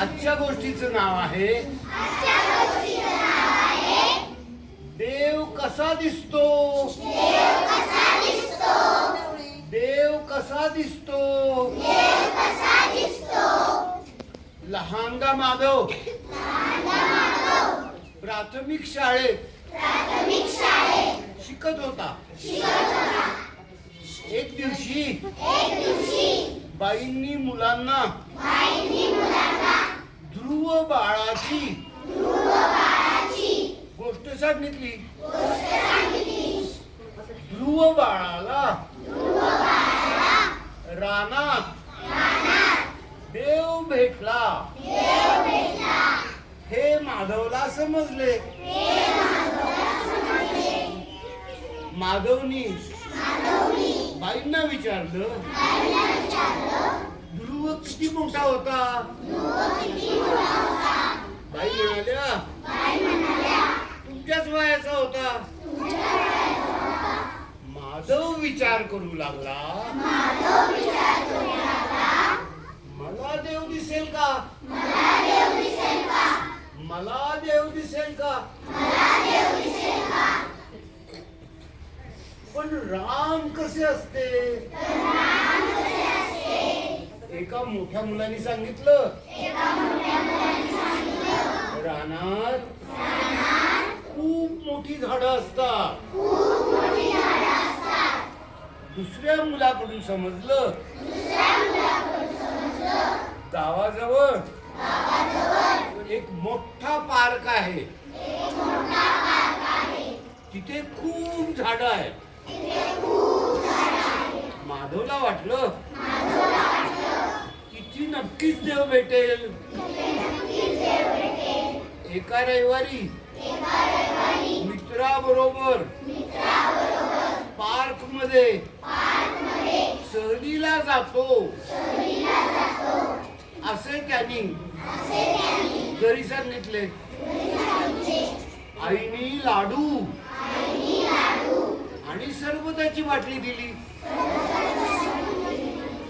आजच्या गोष्टीचं नाव आहे देव कसा दिसतो? देव कसा दिसतो? लहानगा माधव. प्राथमिक शाळेत शिकत होता. एक दिवशी बाईंनी मुलांना ध्रुव बाळाची. गोष्ट सांगितली. ध्रुव बाळाला. रानात. देव भेटला. हे माधवला समजले. माधवनी. बाईंना विचारलं. ध्रुव किती मोठा होता? बाई म्हणाल्या तुमच्याच वयाचा होता. माधव विचार करू लागला. मला देव दिसेल का? मला देव दिसेल का? पण राम कसे असते? एका मोठ्या मुलाने सांगितलं. रानात खूप मोठी झाडं असतात. दुसऱ्या मुलाकडून समजलं. गावाजवळ एक मोठा पार्क आहे. तिथे खूप झाड आहेत. माधवला वाटलं. तिथे नक्कीच देव भेटेल. एका रविवारी. मित्राबरोबर. पार्कमध्ये सहलीला जातो. असे त्यांनी घरी सांगितले. आईने लाडू. आणि सरबताची बाटली दिली.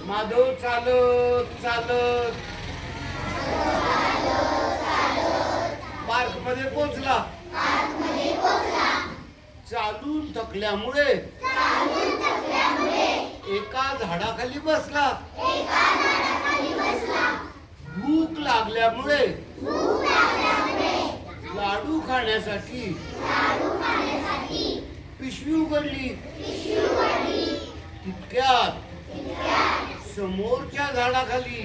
माधव चालत चालत. पार्कमध्ये पोहोचला. चालून थकल्यामुळे. एका झाडाखाली बसला. भूक लागल्यामुळे. लाडू खाण्यासाठी. पिशवी उघडली. समोरच्या झाडाखाली.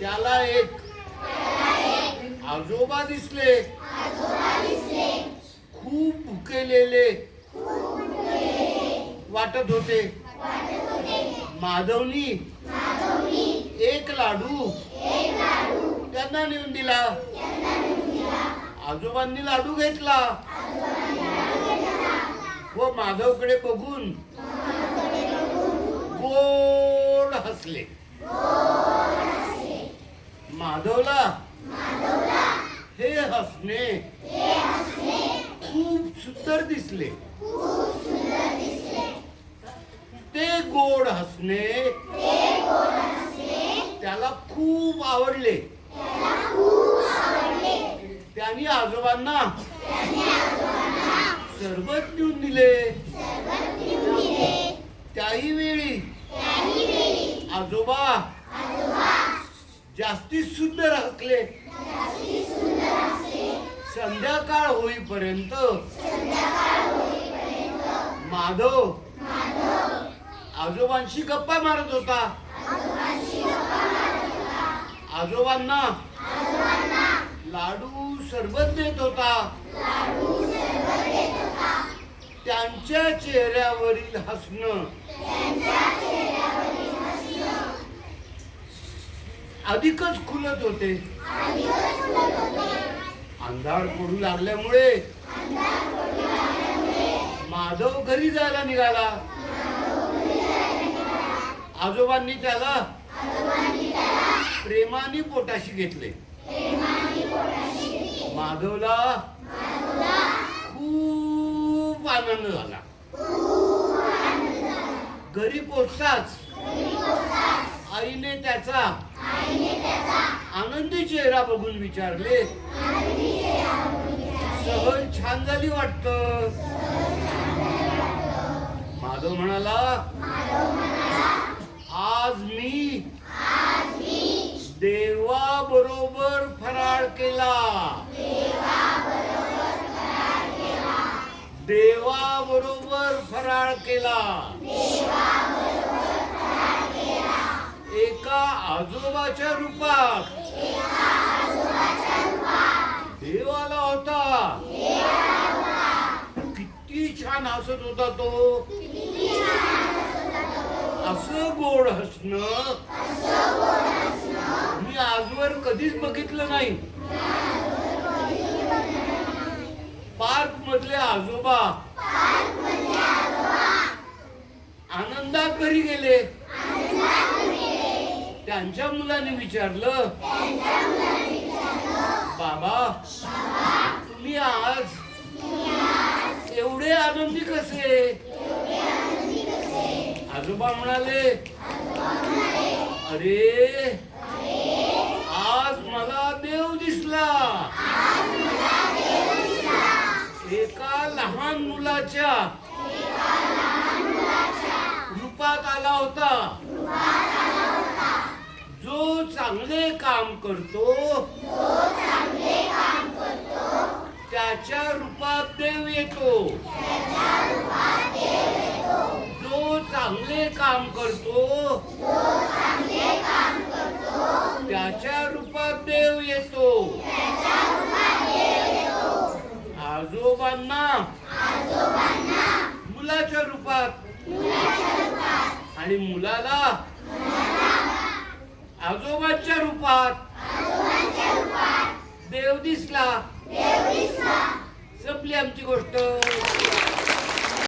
त्याला एक आजोबा दिसले. खूप भुकेलेले वाटत होते. माधवनी एक लाडू त्यांना नेऊन दिला. आजोबांनी लाडू घेतला. व माधवकडे बघून गोड हसले? माधवला? हे हसणे. खूप सुंदर दिसले. ते गोड हसणे. त्याला खूप आवडले. त्यांनी आजोबांना सरबत देऊन दिले. त्याही वेळी. आजोबा. जास्तीत सुंदर हसले संध्याकाळ होईपर्यंत. माधव. आजोबांशी गप्पा मारत होता. आजोबांना. लाडू सरबत देत होता. त्यांच्या चेहऱ्यावरील हसणं. अधिकच खुलत होते. अंधार पडू लागल्यामुळे. माधव घरी जायला निघाला. आजोबांनी त्याला प्रेमाने पोटाशी घेतले. माधवला खूप आनंद झाला. घरी पोचताच आईने त्याचा आनंदी चेहरा बघून विचारले. सहल छान झाली वाटत. माधव म्हणाला आज मी देवा बरोबर फराळ केला देवा बरोबर फराळ केला. एका आजोबाच्या रूपात. देवाला होता. किती छान हसत होता तो. असं गोड हसणं. मी आजवर कधीच बघितलं नाही पार्क मधले आजोबा. आनंदात घरी गेले. त्यांच्या मुलाने विचारलं बाबा तुम्ही आज एवढे आनंदी कसे? आजोबा म्हणाले अरे आज मला देव दिसला एका लहान मुलाच्या रूपात आला होता जो चांगले काम करतो. त्याच्या रूपात देव येतो. जो चांगले काम करतो त्याच्या रूपात देव येतो. आजोबांना मुलाच्या रूपात. आणि मुलाला आजोबांच्या रूपात. देव दिसला संपली आमची गोष्ट.